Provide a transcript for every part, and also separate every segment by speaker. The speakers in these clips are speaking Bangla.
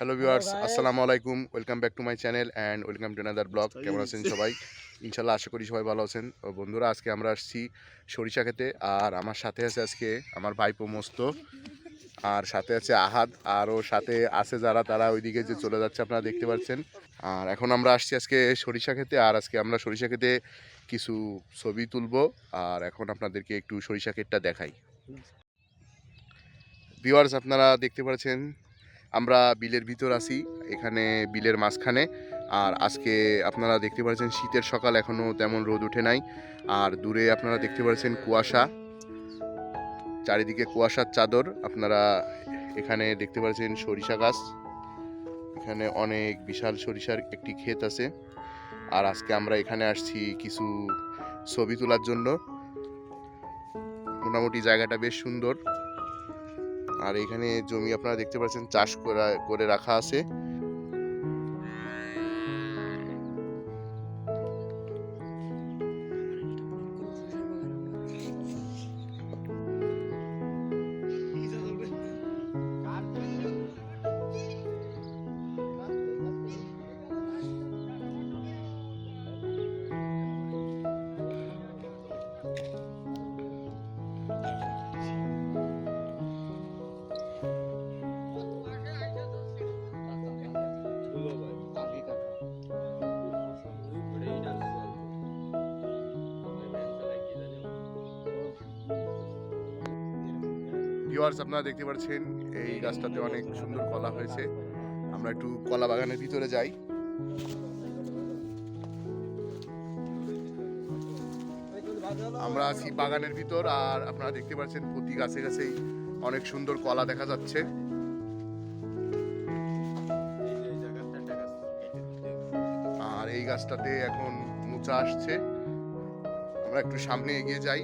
Speaker 1: হ্যালো ভিউয়ার্স আসসালামু আলাইকুম welcome back to my channel and welcome to another blog কেমন আছেন সবাই? ইনশাল্লাহ আশা করি সবাই ভালো আছেন। ও বন্ধুরা আজকে আমরা আসছি সরিষা খেতে আর আমার সাথে আছে আজকে আমার ভাইপো মস্ত। আর সাথে আছে আহাদ আর ওর সাথে আছে যারা তারা ওইদিকে যে চলে যাচ্ছে আপনারা দেখতে পাচ্ছেন। আর এখন আমরা আসছি আজকে সরিষা খেতে আর আজকে আমরা সরিষা খেতে কিছু ছবি তুলবো। আর এখন আপনাদেরকে একটু সরিষা ক্ষেতটা দেখাই। ভিউয়ার্স আপনারা দেখতে পাচ্ছেন আমরা বিলের ভিতর আছি, এখানে বিলের মাঝখানে। আর আজকে আপনারা দেখতে পাচ্ছেন শীতের সকাল এখনও তেমন রোদ ওঠে নাই। আর দূরে আপনারা দেখতে পাচ্ছেন কুয়াশা। চারিদিকে কুয়াশার চাদর। আপনারা এখানে দেখতে পাচ্ছেন সরিষা গাছ। এখানে অনেক বিশাল সরিষার একটি ক্ষেত আছে। আর আজকে আমরা এখানে আসছি কিছু ছবি তোলার জন্য। মোটামুটি জায়গাটা বেশ সুন্দর। আর এখানে জমি আপনারা দেখতে পাচ্ছেন চাষ করা করে রাখা আছে। ভিউয়ার্স আপনারা দেখতে পাচ্ছেন এই গাছটাতে অনেক সুন্দর কলা হয়েছে। আমরা একটু কলা বাগানের ভিতরে যাই। আমরা আছি বাগানের ভিতর, আর আপনারা দেখতে পাচ্ছেন প্রতি গাছে গাছেই অনেক সুন্দর কলা দেখা যাচ্ছে। আর এই গাছটাতে এখন মোচা আসছে। আমরা একটু সামনে এগিয়ে যাই।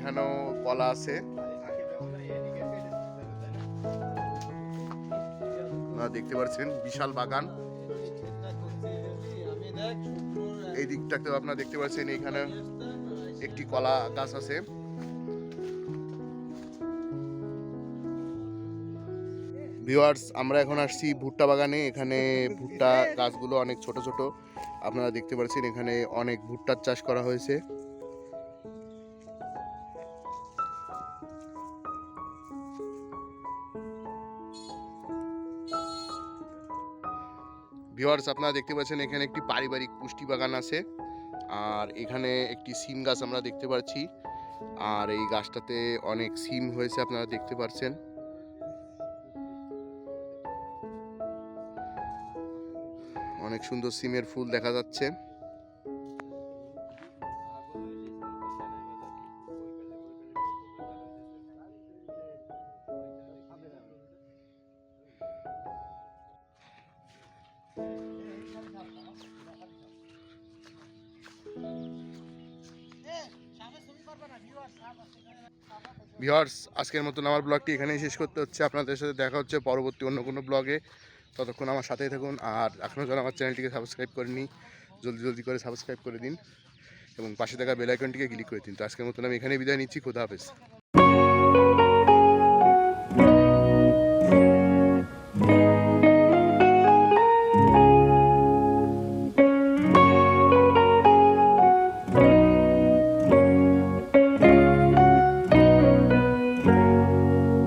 Speaker 1: এখানেও কলা আছে। দেখতে পাচ্ছেন, বিশাল বাগান। এই দিকটাতেও আপনারা দেখতে পাচ্ছেন, এখানে একটি কলা গাছ আছে। ভিউয়ার্স আমরা এখন আসছি ভুট্টা বাগানে। এখানে ভুট্টা গাছগুলো অনেক ছোট ছোট। আপনারা দেখতে পাচ্ছেন, এখানে অনেক ভুট্টার চাষ করা হয়েছে। ভিউয়ার্স আপনারা দেখতে পাচ্ছেন এখানে একটি পারিবারিক পুষ্টি বাগান আছে। আর এখানে একটি সিম গাছ আমরা দেখতে পাচ্ছি। আর এই গাছটাতে অনেক সিম হয়েছে, আপনারা দেখতে পাচ্ছেন। অনেক সুন্দর সিমের ফুল দেখা যাচ্ছে। ভিউয়ার্স, আজকের মতন আমার ব্লগটি এখানেই শেষ করতে হচ্ছে। আপনাদের সাথে দেখা হচ্ছে পরবর্তী অন্য কোনো ব্লগে। ততক্ষণ আমার সাথেই থাকুন আর এখনও যারা আমার চ্যানেলটিকে সাবস্ক্রাইব করেনি জলদি জলদি করে সাবস্ক্রাইব করে দিন এবং পাশে থাকা বেল আইকনটিকে ক্লিক করে দিন। তো আজকের মতন আমি এখানেই বিদায় নিচ্ছি। খোদা হাফেজ।